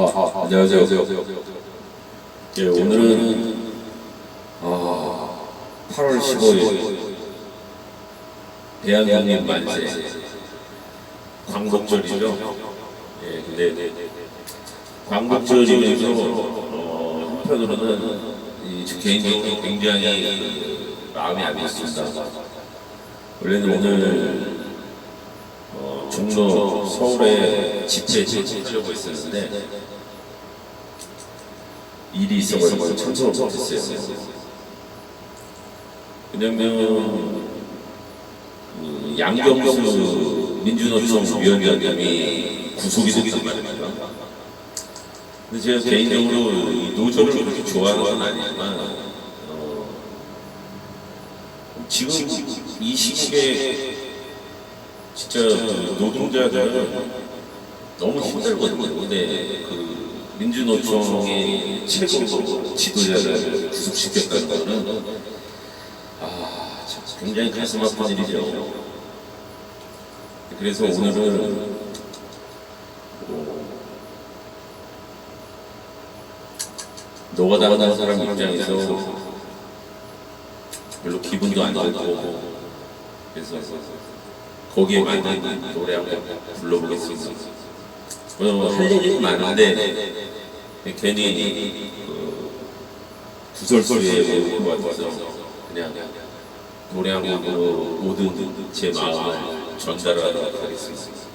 아, 안녕하세요. 예, 오늘은 아, 8월 15일 대한민국 만세 광복절이죠. 예, 근데 광복절이면서 어, 한편으로는 이 개인적으로 굉장히 그 마음이 안 좋습니다. 원래는 오늘 어, 종로 서울에 집회 지지하려고 했었는데 일이 있어가지고 참석을 못했어요. 왜냐면 그 양경수 민주노총 위원장님이 구속이 됐단 말입니다. 근데 제가 개인적으로 이 노조를 그렇게 좋아하는 건 아니지만 어, 지금 이 시기에 진짜 그 노동자들은 너무 힘들거든요. 근데 그 민주노총의 최고 지도자를 구속시켰다는 거는 아, 참 굉장히 가슴 아픈 일이죠. 그래서 오늘은 어, 노가다하는 사람 입장에서 별로 기분도 안 좋고 그래서 거기에 맞는 노래 한번 불러보겠습니다. 어, 할 얘기는 많은데 괜히 그 구설소리에 모일 것 같아서 그냥 노래 한 곡으로 모든 제 마음을 전달하도록 하겠습니다.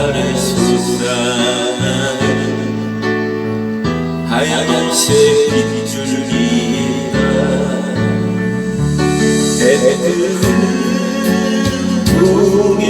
두 발에 솟아나는 하얀색 빗줄기다 애들은 동해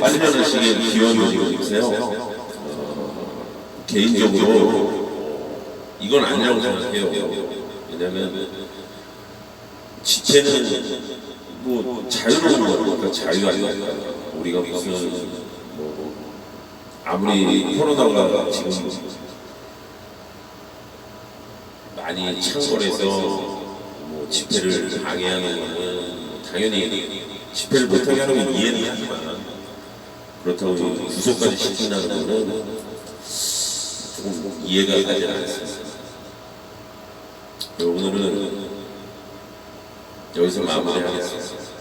기원이 있어요. 어, 개인적으로 이건 아니라고 생각해요. 왜냐면 지체는 뭐 자유로운 거니까 자유 아닙니까? 우리가 무슨 뭐 아무리 코로나가 지금 많이 창궐해서 뭐 집회를 방해하는 거는 당연히 집회를 못하게 하는 건 이해는 하지만 그렇다고 구속까지 시킨다는 거는 조금 이해가 가지 않습니다. 오늘은 여기서 마무리하겠습니다.